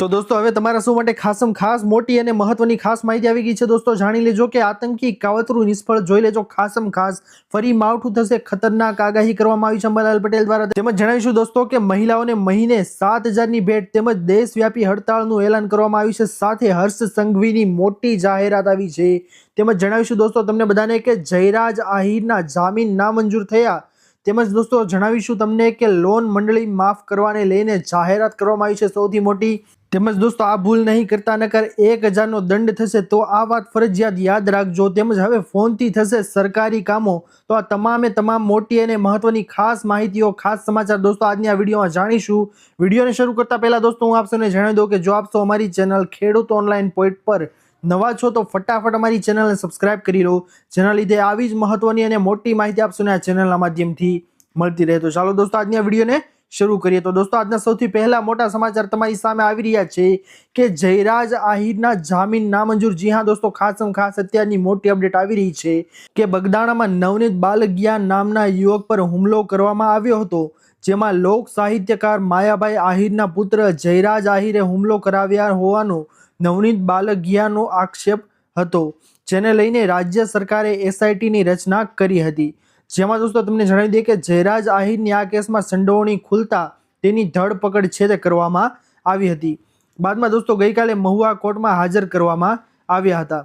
તો દોસ્તો, હવે તમારા શું માટે ખાસમ ખાસ મોટી અને મહત્વની ખાસ માહિતી આવી ગઈ છે. દોસ્તો, જાણી લેજો કે આતંકી કાવતરું નિષ્ફળ જોઈ લેજો. ખાસમ ખાસ ફરી માવઠું થશે. ખતરનાક આગાહી કરવામાં આવી છે અંબાલાલ પટેલ દ્વારા. તેમજ જણાવીશું દોસ્તો કે મહિલાઓને મહિને સાત હજારની ભેટ તેમજ દેશવ્યાપી હડતાળનું એલાન કરવામાં આવ્યું છે. સાથે હર્ષ સંઘવીની મોટી જાહેરાત આવી છે. તેમજ જણાવીશું દોસ્તો, તમને બધાને કે જયરાજ આહિરના જામીન નામંજૂર થયા. તેમજ દોસ્તો, જણાવીશું તમને કે લોન મંડળી માફ કરવાને લઈને જાહેરાત કરવામાં આવી છે સૌથી મોટી. તેમજ દોસ્તો, આ ભૂલ નહીં કરતા નકર એક હજારનો દંડ થશે તો આ વાત ફરજિયાત યાદ રાખજો. તેમજ હવે ફોનથી થશે સરકારી કામો. તો આ તમામે તમામ મોટી અને મહત્વની ખાસ માહિતીઓ, ખાસ સમાચાર દોસ્તો, આજની આ વિડીયોમાં જાણીશું. વિડીયોને શરૂ કરતા પહેલાં દોસ્તો, હું આપ સૌને જણાવી દઉં કે જો આપ સૌ અમારી ચેનલ ખેડૂત ઓનલાઈન પોઈન્ટ પર નવા છો તો ફટાફટ અમારી ચેનલને સબસ્ક્રાઇબ કરી લો. જેના લીધે આવી જ મહત્વની અને મોટી માહિતી આપશોને આ ચેનલના માધ્યમથી મળતી રહે. તો ચાલો દોસ્તો, આજની વિડીયોને શરૂ કરીએ. તો દોસ્તો, આજના સૌથી પહેલા મોટા સમાચાર તમારી સામે આવી રહ્યા છે કે જયરાજ આહિરના જામીન નામંજૂર. જી હા દોસ્તો ખાસમ ખાસ અત્યારની મોટી અપડેટ આવી રહી છે કે બગદાણામાં નવનીત બાલગિયા નામના યુવક પર હુમલો કરવામાં આવ્યો હતો. જેમાં લોક સાહિત્યકાર માયાભાઈ આહિરના પુત્ર જયરાજ આહિરે હુમલો કરાવ્યા હોવાનો નવનીત બાલગિયાનો આક્ષેપ હતો, જેને લઈને રાજ્ય સરકારે એસઆઈટીની રચના કરી હતી. જેમાં દોસ્તો, તમને જણાવી દઈએ કે જયરાજ આહિરની આ કેસમાં સંડોવણી ખુલતા તેની ધરપકડ છે તે કરવામાં આવી હતી. બાદમાં દોસ્તો, ગઈકાલે મહુવા કોર્ટમાં હાજર કરવામાં આવ્યા હતા.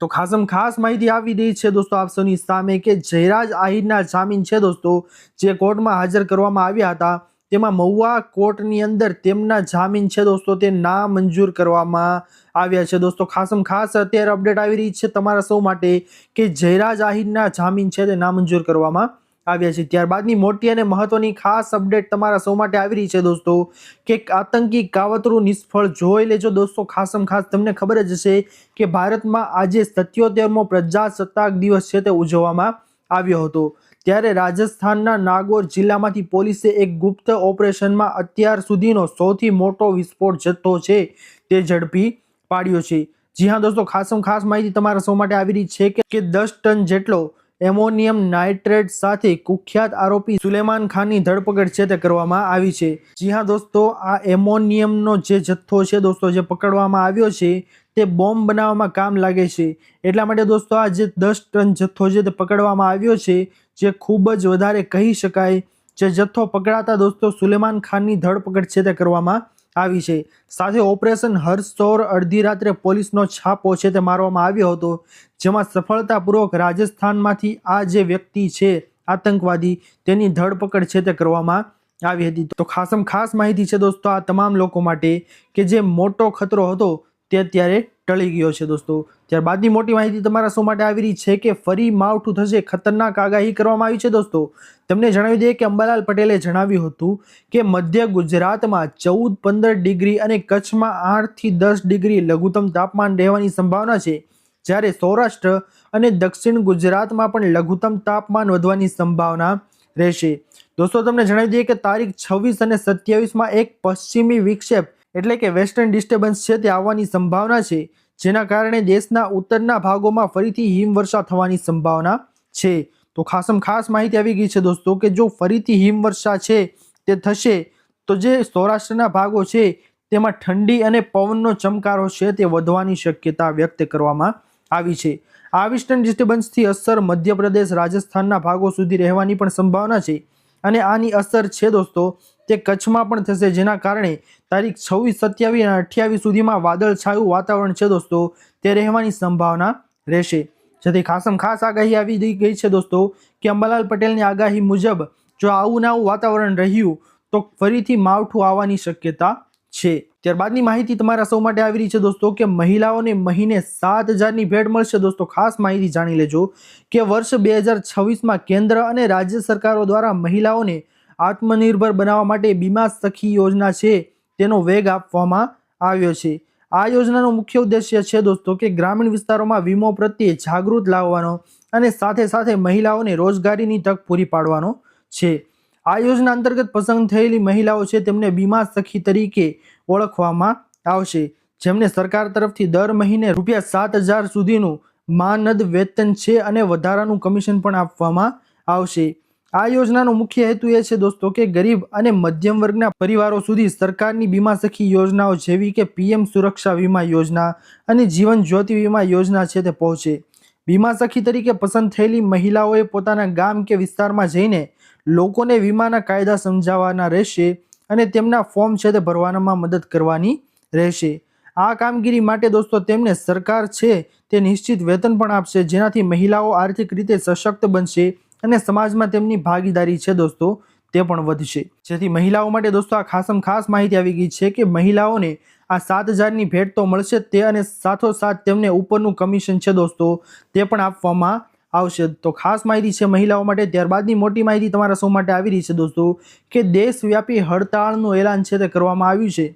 તો ખાસમ ખાસ માહિતી આવી રહી છે દોસ્તો આપ સૌની સામે કે જયરાજ આહિરના જામીન છે દોસ્તો, જે કોર્ટમાં હાજર કરવામાં આવ્યા હતા. તેમાં મહુવા કોર્ટની અંદર તેમના જામીન છે દોસ્તો, તે ના મંજૂર કરવામાં આવ્યા છે દોસ્તો. ખાસમ ખાસ અત્યારે અપડેટ આવી રહી છે તમારા સૌ માટે કે જયરાજ આહિરના જામીન છે તે નામંજૂર કરવામાં આવ્યા છે. ત્યારબાદની મોટી અને મહત્વની ખાસ અપડેટ તમારા સૌ માટે આવી રહી છે દોસ્તો. કે આતંકી કાવતરું નિષ્ફળ જોઈ લેજો દોસ્તો. ખાસમ ખાસ તમને ખબર જ હશે કે ભારતમાં આજે સત્યોતેરમો પ્રજાસત્તાક દિવસ છે તે ઉજવવામાં આવ્યો હતો. ત્યારે રાજસ્થાનના નાગોર જિલ્લામાંથી પોલીસે એક ગુપ્ત ઓપરેશનમાં અત્યાર સુધીનો સૌથી મોટો વિસ્ફોટ જથ્થો છે તે ઝડપી પાડ્યો છે. જી હા દોસ્તો, ખાસમ ખાસ માહિતી તમારા સૌ માટે આવી રહી છે કે દસ ટન જેટલો એમોનિયમ નાઇટ્રેટ સાથે કુખ્યાત આરોપી સુલેમાન ખાનની ધરપકડ છે તે કરવામાં આવી છે. જી હા દોસ્તો, આ એમોનિયમનો જે જથ્થો છે દોસ્તો, જે પકડવામાં આવ્યો છે, તે બોમ્બ બનાવવામાં કામ લાગે છે. એટલા માટે દોસ્તો, આ જે દસ ટન જથ્થો છે તે પકડવામાં આવ્યો છે, જે ખૂબ જ વધારે કહી શકાય. જે જથ્થો પકડાતા દોસ્તો, સુલેમાન ખાનની ધરપકડ છે તે કરવામાં આવી છે. સાથે ઓપરેશન હર્ષચોર અડધી રાત્રે પોલીસનો છાપો છે તે મારવામાં આવ્યો હતો, જેમાં સફળતાપૂર્વક રાજસ્થાનમાંથી આ જે વ્યક્તિ છે, આતંકવાદી, તેની ધરપકડ છે તે કરવામાં આવી હતી. તો ખાસમ ખાસ માહિતી છે દોસ્તો આ તમામ લોકો માટે કે જે મોટો ખતરો હતો તે અત્યારે ટળી ગયો છે દોસ્તો. ત્યારબાદની મોટી માહિતી તમારા શું માટે આવી રહી છે કે ફરી માવઠું થશે. ખતરનાક આગાહી કરવામાં આવી છે દોસ્તો. તમને જણાવી દઈએ કે અંબાલાલ પટેલે જણાવ્યું હતું કે મધ્ય ગુજરાતમાં ચૌદ, પંદર ડિગ્રી અને કચ્છમાં આઠથી દસ ડિગ્રી લઘુત્તમ તાપમાન રહેવાની સંભાવના છે. જ્યારે સૌરાષ્ટ્ર અને દક્ષિણ ગુજરાતમાં પણ લઘુત્તમ તાપમાન વધવાની સંભાવના રહેશે. દોસ્તો, તમને જણાવી દઈએ કે તારીખ છવ્વીસ અને સત્યાવીસમાં એક પશ્ચિમી વિક્ષેપ એટલે કે વેસ્ટર્ન ડિસ્ટર્બન્સ છે તે આવવાની સંભાવના છે, જેના કારણે દેશના ઉત્તરના ભાગોમાં ફરીથી હિમવર્ષા થવાની સંભાવના છે. તો ખાસમ ખાસ માહિતી આવી ગઈ છે દોસ્તો કે જો ફરીથી હિમવર્ષા છે, તે થશે, તો જે સૌરાષ્ટ્રના ભાગો છે, તેમાં ઠંડી અને પવનનો ચમકારો છે તે વધવાની શક્યતા વ્યક્ત કરવામાં આવી છે. આ વેસ્ટર્ન ડિસ્ટર્બન્સથી અસર મધ્યપ્રદેશ, રાજસ્થાનના ભાગો સુધી રહેવાની પણ સંભાવના છે. અને આની અસર છે દોસ્તો, તે કચ્છમાં પણ થશે, જેના કારણે તારીખ છવ્વીસ, સત્યાવીસ અને અઠ્યાવીસ સુધીમાં વાદળછાયું વાતાવરણ છે દોસ્તો, તે રહેવાની સંભાવના રહેશે. જેથી ખાસમ ખાસ આગાહી આવી ગઈ છે દોસ્તો કે અંબાલાલ પટેલની આગાહી મુજબ જો આવું ને આવું વાતાવરણ રહ્યું, તો ફરીથી માવઠું આવવાની શક્યતા છે. ત્યારબાદની માહિતી તમારા સૌ માટે આવી રહી છે દોસ્તો કે મહિલાઓને મહિને સાત હજારની ભેટ મળશે. દોસ્તો ખાસ માહિતી જાણી લેજો કે વર્ષ બે હજાર છવ્વીસમાં કેન્દ્ર અને રાજ્ય સરકારો દ્વારા મહિલાઓને આત્મનિર્ભર બનાવવા માટે બીમા સખી યોજના છે તેનો વેગ આપવામાં આવ્યો છે. આ યોજનાનો મુખ્ય ઉદ્દેશ્ય છે દોસ્તો કે ગ્રામીણ વિસ્તારોમાં વીમો પ્રત્યે જાગૃત લાવવાનો અને સાથે સાથે મહિલાઓને રોજગારીની તક પૂરી પાડવાનો છે. આ યોજના અંતર્ગત પસંદ થયેલી મહિલાઓ છે, તેમને બીમા સખી તરીકે ઓળખવામાં આવશે. જેમને સરકાર તરફથી દર મહિને રૂપિયા સાત હજાર સુધીનું માનદ વેતન છે અને વધારાનું કમિશન પણ આપવામાં આવશે. આ યોજનાનો મુખ્ય હેતુ એ છે, દોસ્તો, કે ગરીબ અને મધ્યમ વર્ગના પરિવારો સુધી સરકારની બીમા સખી યોજનાઓ જેવી કે પીએમ સુરક્ષા વીમા યોજના અને જીવન જ્યોતિ વીમા યોજના છે, તે પહોંચે. વીમા સખી તરીકે પસંદ થયેલી મહિલાઓએ પોતાના ગામ કે વિસ્તારમાં જઈને લોકોને વીમાના કાયદા સમજાવવાના રહેશે અને તેમના ફોર્મ છે તે ભરવામાં મદદ કરવાની રહેશે. આ કામગીરી માટે દોસ્તો તેમને સરકાર છે તે નિશ્ચિત વેતન પણ આપશે, જેનાથી મહિલાઓ આર્થિક રીતે સશક્ત બનશે અને સમાજમાં તેમની ભાગીદારી છે દોસ્તો તે પણ વધશે. જેથી મહિલાઓ માટે દોસ્તો આ ખાસમ ખાસ માહિતી આવી ગઈ છે કે મહિલાઓને આ સાત હજારની ભેટ તો મળશે તે અને સાથોસાથ તેમને ઉપરનું કમિશન છે દોસ્તો તે પણ આપવામાં આવશે. તો ખાસ માહિતી છે મહિલાઓ માટે. ત્યારબાદની મોટી માહિતી તમારા સૌ માટે આવી રહી છે દોસ્તો, કે દેશવ્યાપી હડતાળનું એલાન છે તે કરવામાં આવ્યું છે.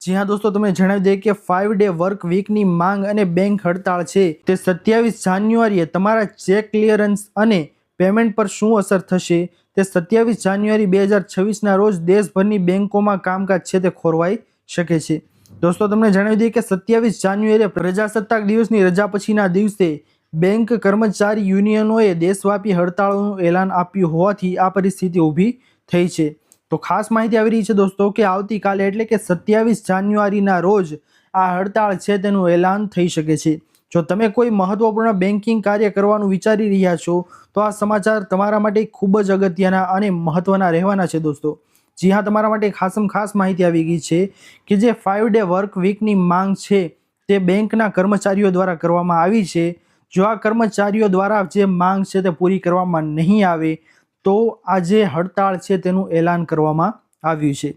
જી હા દોસ્તો, તમને જણાવી દઈએ કે ફાઇવ ડે વર્ક વીકની માંગ અને બેંક હડતાળ છે તે સત્યાવીસ જાન્યુઆરીએ તમારા ચેક ક્લિયરન્સ અને પેમેન્ટ પર શું અસર થશે? તે સત્યાવીસ જાન્યુઆરી બે હજાર છવ્વીસના રોજ દેશભરની બેંકોમાં કામકાજ છે તે ખોરવાઈ શકે છે. દોસ્તો, તમને જણાવી દઈએ કે સત્યાવીસ જાન્યુઆરીએ પ્રજાસત્તાક દિવસની રજા પછીના દિવસે બેંક કર્મચારી યુનિયનોએ દેશવ્યાપી હડતાળોનું એલાન આપ્યું હોવાથી આ પરિસ્થિતિ ઊભી થઈ છે. તો ખાસ માહિતી આવી રહી છે દોસ્તો કે આવતીકાલે એટલે કે સત્યાવીસ જાન્યુઆરીના રોજ આ હડતાળ છે તેનું એલાન થઈ શકે છે. જો તમે કોઈ મહત્વપૂર્ણ બેન્કિંગ કાર્ય કરવાનું વિચારી રહ્યા છો, તો આ સમાચાર તમારા માટે ખૂબ જ અગત્યના અને મહત્વના રહેવાના છે દોસ્તો. જી હા, તમારા માટે ખાસમ ખાસ માહિતી આવી ગઈ છે કે જે ફાઇવ ડે વર્ક વીકની માંગ છે તે બેંકના કર્મચારીઓ દ્વારા કરવામાં આવી છે. જો આ કર્મચારીઓ દ્વારા જે માંગ છે તે પૂરી કરવામાં નહીં આવે, તો આ જે હડતાળ છે તેનું એલાન કરવામાં આવ્યું છે.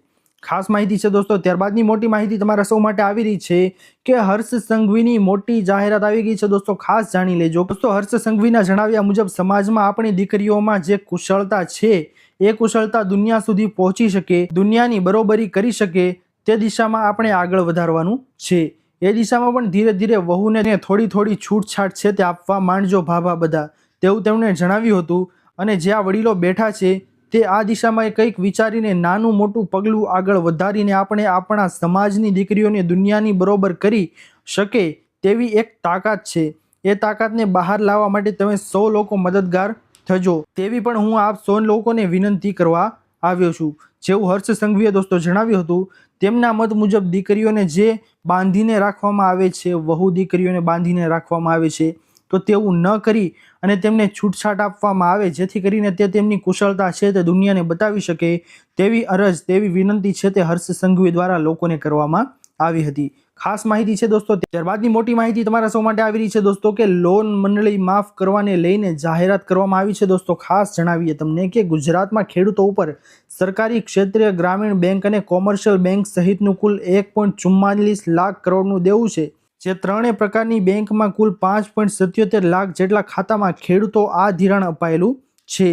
ખાસ માહિતી છે દોસ્તો, ત્યારબાદની મોટી માહિતી તમારા સૌ માટે આવી રહી છે કે હર્ષ સંઘવીની મોટી જાહેરાત આવી ગઈ છે દોસ્તો, ખાસ જાણી લેજો. દોસ્તો, હર્ષ સંઘવીના જણાવ્યા મુજબ, સમાજમાં આપણી દીકરીઓમાં જે કુશળતા છે, એ કુશળતા દુનિયા સુધી પહોંચી શકે, દુનિયાની બરોબરી કરી શકે, તે દિશામાં આપણે આગળ વધારવાનું છે. એ દિશામાં પણ ધીરે ધીરે વહુને થોડી થોડી છૂટછાટ છે તે આપવા માંડજો ભાભા બધા. તેવું તેમણે જણાવ્યું હતું અને જે આ વડીલો બેઠા છે તે આ દિશામાં કંઈક વિચારીને નાનું મોટું પગલું આગળ વધારીને આપણે આપણા સમાજની દીકરીઓને દુનિયાની બરોબર કરી શકે તેવી એક તાકાત છે. એ તાકાતને બહાર લાવવા માટે તમે સૌ લોકો મદદગાર થજો. તેવી પણ હું આપ સૌ લોકોને વિનંતી કરવા આવ્યો છું. જેવું હર્ષ સંઘવીએ દોસ્તો જણાવ્યું હતું તેમના મત મુજબ દીકરીઓને જે બાંધીને રાખવામાં આવે છે, વહુ દીકરીઓને બાંધીને રાખવામાં આવે છે, તો તેવું ન કરી અને તેમને છૂટછાટ આપવામાં આવે, જેથી કરીને તે તેમની કુશળતા છે તે દુનિયાને બતાવી શકે તેવી અરજ, તેવી વિનંતી છે તે હર્ષ સંઘવી દ્વારા લોકોને કરવામાં આવી હતી. ખાસ માહિતી છે દોસ્તો, ત્યારબાદની મોટી માહિતી તમારા સૌ માટે આવી રહી છે દોસ્તો કે લોન મંડળી માફ કરવાને લઈને જાહેરાત કરવામાં આવી છે દોસ્તો. ખાસ જણાવીએ તમને કે ગુજરાતમાં ખેડૂતો ઉપર સરકારી ક્ષેત્રીય ગ્રામીણ બેંક અને કોમર્શિયલ બેંક સહિતનું કુલ એક લાખ કરોડનું દેવું છે, જે ત્રણેય પ્રકારની બેંકમાં કુલ પાંચ લાખ જેટલા ખાતામાં ખેડૂતો આ ધિરાણ અપાયેલું છે.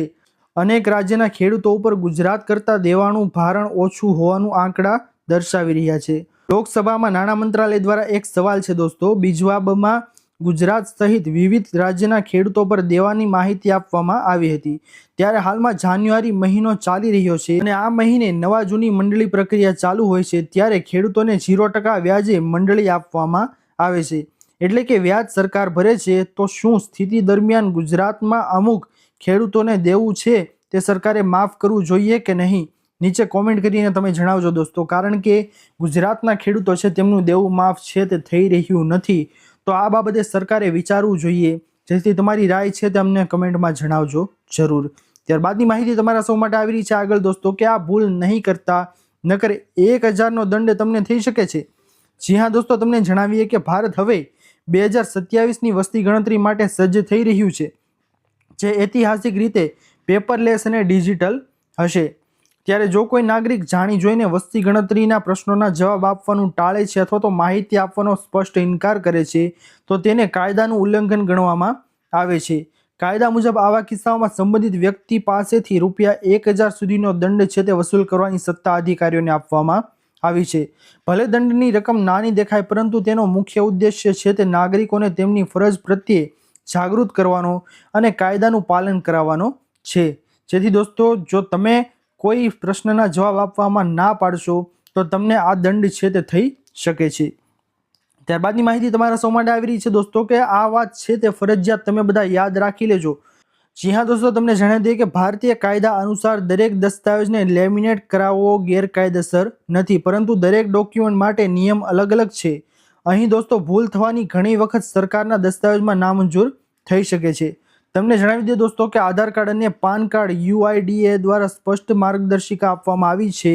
અનેક રાજ્યના ખેડૂતો ઉપર ગુજરાત કરતાં દેવાનું ભારણ ઓછું હોવાનું આંકડા દર્શાવી રહ્યા છે. લોકસભામાં નાણાં મંત્રાલય દ્વારા એક સવાલ છે દોસ્તો. બીજવાબમાં ગુજરાત સહિત વિવિધ રાજ્યના ખેડૂતો પર દેવાની માહિતી આપવામાં આવી હતી. ત્યારે હાલમાં જાન્યુઆરી મહિનો ચાલી રહ્યો છે અને આ મહિને નવા જૂની મંડળી પ્રક્રિયા ચાલુ હોય છે ત્યારે ખેડૂતોને ઝીરો ટકા વ્યાજે મંડળી આપવામાં આવે છે. એટલે કે વ્યાજ સરકાર ભરે છે તો શું સ્થિતિ દરમિયાન ગુજરાતમાં અમુક ખેડૂતોને દેવું છે તે સરકારે માફ કરવું જોઈએ કે નહીં? નીચે કોમેન્ટ કરીને તમે જણાવજો દોસ્તો. કારણ કે ગુજરાતના ખેડૂતો છે તેમનું દેવું માફ છે, તે થઈ રહ્યું નથી. તો આ બાબતે સરકારે વિચારવું જોઈએ. જેથી તમારી રાય છે તે અમને કમેન્ટમાં જણાવજો જરૂર. ત્યારબાદની માહિતી તમારા સૌ માટે આવી રહી છે આગળ દોસ્તો, કે આ ભૂલ નહીં કરતા, નકર એક હજારનો દંડ તમને થઈ શકે છે. જી હા દોસ્તો, તમને જણાવીએ કે ભારત હવે બે હજાર સત્યાવીસની વસ્તી ગણતરી માટે સજ્જ થઈ રહ્યું છે, જે ઐતિહાસિક રીતે પેપરલેસ અને ડિજિટલ હશે. ત્યારે જો કોઈ નાગરિક જાણી જોઈને વસ્તી ગણતરીના પ્રશ્નોના જવાબ આપવાનું ટાળે છે અથવા તો માહિતી આપવાનો સ્પષ્ટ ઇનકાર કરે છે, તો તેને કાયદાનું ઉલ્લંઘન ગણવામાં આવે છે. કાયદા મુજબ આવા કિસ્સાઓમાં સંબંધિત વ્યક્તિ પાસેથી રૂપિયા એક હજાર સુધીનો દંડ છે તે વસૂલ કરવાની સત્તા અધિકારીઓને આપવામાં આવી છે. ભલે દંડની રકમ નાની દેખાય, પરંતુ તેનો મુખ્ય ઉદ્દેશ્ય છે તે નાગરિકોને તેમની ફરજ પ્રત્યે જાગૃત કરવાનો અને કાયદાનું પાલન કરાવવાનો છે. જેથી દોસ્તો, જો તમે કોઈ પ્રશ્નના જવાબ આપવામાં ના પાડશો, તો તમને આ દંડ છે તે થઈ શકે છે. ત્યારબાદની માહિતી તમારા સૌ માટે આવી રહી છે દોસ્તો કે આ વાત છે તે ફરજિયાત તમે બધા યાદ રાખી લેજો. જી હા દોસ્તો, તમને જણાવી દઈએ કે ભારતીય કાયદા અનુસાર દરેક દસ્તાવેજને લેમિનેટ કરાવવો ગેરકાયદેસર નથી, પરંતુ દરેક ડોક્યુમેન્ટ માટે નિયમ અલગ અલગ છે. અહીં દોસ્તો ભૂલ થવાની ઘણી વખત સરકારના દસ્તાવેજમાં નામંજૂર થઈ શકે છે. તમને જણાવી દઈએ દોસ્તો કે આધાર કાર્ડ અને પાન કાર્ડ યુઆઈડીએ દ્વારા સ્પષ્ટ માર્ગદર્શિકા આપવામાં આવી છે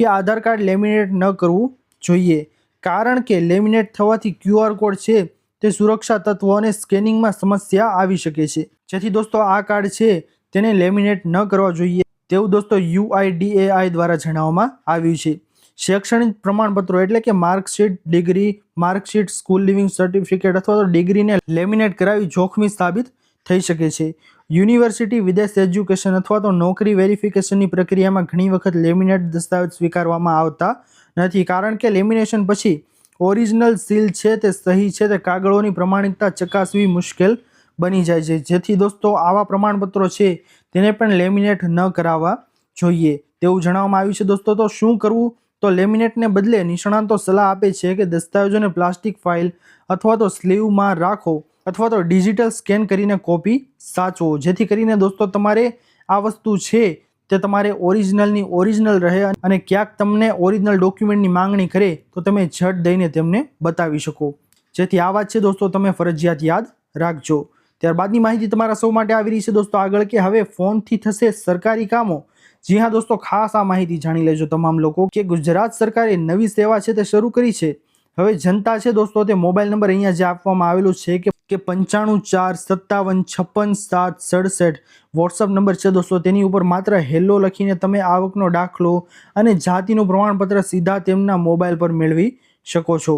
કે આધાર કાર્ડ લેમિનેટ ન કરવું જોઈએ. કારણ કે લેમિનેટ થવાથી ક્યુઆર કોડ છે તે સુરક્ષા તત્વો અને સ્કેનિંગમાં સમસ્યા આવી શકે છે. જેથી દોસ્તો આ કાર્ડ છે તેને લેમિનેટ ન કરવા જોઈએ તેવું દોસ્તો યુઆઈડીએઆઈ દ્વારા જણાવવામાં આવ્યું છે. શૈક્ષણિક પ્રમાણપત્રો એટલે કે marksheet, degree, marksheet, school leaving certificate અથવા તો ડિગ્રીને લેમિનેટ કરાવી જોખમી સાબિત થઈ શકે છે. યુનિવર્સિટી વિદેશ એજ્યુકેશન અથવા તો નોકરી વેરિફિકેશનની પ્રક્રિયામાં ઘણી વખત લેમિનેટ દસ્તાવેજ સ્વીકારવામાં આવતા નથી. કારણ કે લેમિનેશન પછી ઓરિજિનલ સીલ છે તે સહી છે તે કાગળોની પ્રમાણિકતા ચકાસવી મુશ્કેલ બની જાય છે. જેથી દોસ્તો, આવા પ્રમાણપત્રો છે તેને પણ લેમિનેટ ન કરાવવા જોઈએ. તેવું જણાવવામાં આવ્યું છે દોસ્તો. તો શું કરવું? તો લેમિનેટને બદલે નિષ્ણાંતો સલાહ આપે છે કે દસ્તાવેજોને પ્લાસ્ટિક ફાઇલ અથવા તો સ્લીવમાં રાખો. અથવા તો ડિજિટલ સ્કેન કરીને કોપી સાચવો. જેથી કરીને દોસ્તો, તમારે આ વસ્તુ છે તે તમારે ઓરિજિનલની ઓરિજિનલ રહે અને ક્યાંક તમને ઓરિજિનલ ડોક્યુમેન્ટની માંગણી કરે તો તમે ઝટ દઈને તેમને બતાવી શકો. જેથી આ વાત છે દોસ્તો, તમે ફરજિયાત યાદ રાખજો. ત્યારબાદની માહિતી તમારા સૌ માટે આવી રહી છે દોસ્તો, આગળ કે હવે ફોનથી થશે સરકારી કામો. જી હા દોસ્તો, ખાસ આ માહિતી જાણી લેજો તમામ લોકો કે ગુજરાત સરકારે નવી સેવા છે તે શરૂ કરી છે. હવે જનતા છે દોસ્તો, તે મોબાઈલ નંબર અહીંયા જે આપવામાં આવેલો છે કે કે પંચાણું ચાર સત્તાવન છપ્પન સાત સડસઠ. વોટ્સઅપ નંબર છે દોસ્તો, તેની ઉપર માત્ર હેલો લખીને તમે આવકનો દાખલો અને જાતિનું પ્રમાણપત્ર સીધા તેમના મોબાઈલ પર મેળવી શકો છો.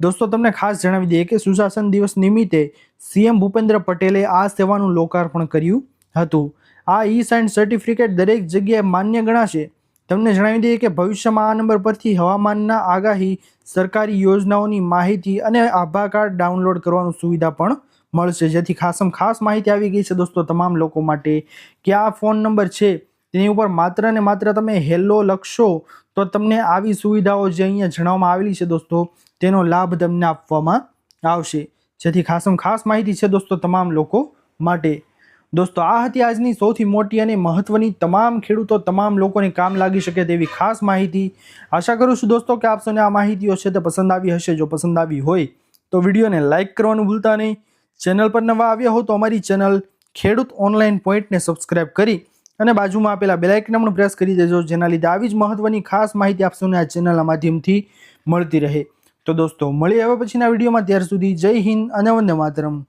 દોસ્તો, તમને ખાસ જણાવી દઈએ કે સુશાસન દિવસ નિમિત્તે સીએમ ભૂપેન્દ્ર પટેલે આ સેવાનું લોકાર્પણ કર્યું હતું. આ ઈ સાઇન સર્ટિફિકેટ દરેક જગ્યાએ માન્ય ગણાશે. તમને જણાવી દઈએ કે ભવિષ્યમાં આ નંબર પરથી હવામાનના આગાહી, સરકારી યોજનાઓની માહિતી અને આભા કાર્ડ ડાઉનલોડ કરવાની સુવિધા પણ મળશે. જેથી ખાસમ ખાસ માહિતી આવી ગઈ છે દોસ્તો તમામ લોકો માટે કે આ ફોન નંબર છે તેની ઉપર માત્ર ને માત્ર તમે હેલો લખશો તો તમને આવી સુવિધાઓ જે અહીંયા જણાવવામાં આવેલી છે દોસ્તો તેનો લાભ તમને આપવામાં આવશે. જેથી ખાસમ ખાસ માહિતી છે દોસ્તો તમામ લોકો માટે. દોસ્તો, આ હતી આજની સૌથી મોટી અને મહત્વની તમામ ખેડૂતો તમામ લોકોને કામ લાગી શકે તેવી ખાસ માહિતી. આશા કરું છું દોસ્તો કે આપ આ માહિતીઓ છે તે પસંદ આવી હશે. જો પસંદ આવી હોય તો વિડીયોને લાઇક કરવાનું ભૂલતા નહીં. ચેનલ પર નવા આવ્યા હો તો અમારી ચેનલ ખેડૂત ઓનલાઈન પોઈન્ટને સબસ્ક્રાઇબ કરી અને બાજુમાં આપેલા બેલાઇકને પણ પ્રેસ કરી દેજો, જેના લીધે આવી જ મહત્વની ખાસ માહિતી આપશોને આ ચેનલના માધ્યમથી મળતી રહે. તો દોસ્તો મળી હવે પછીના વિડીયોમાં. ત્યાર સુધી જય હિન્દ અને વંદે માતરમ.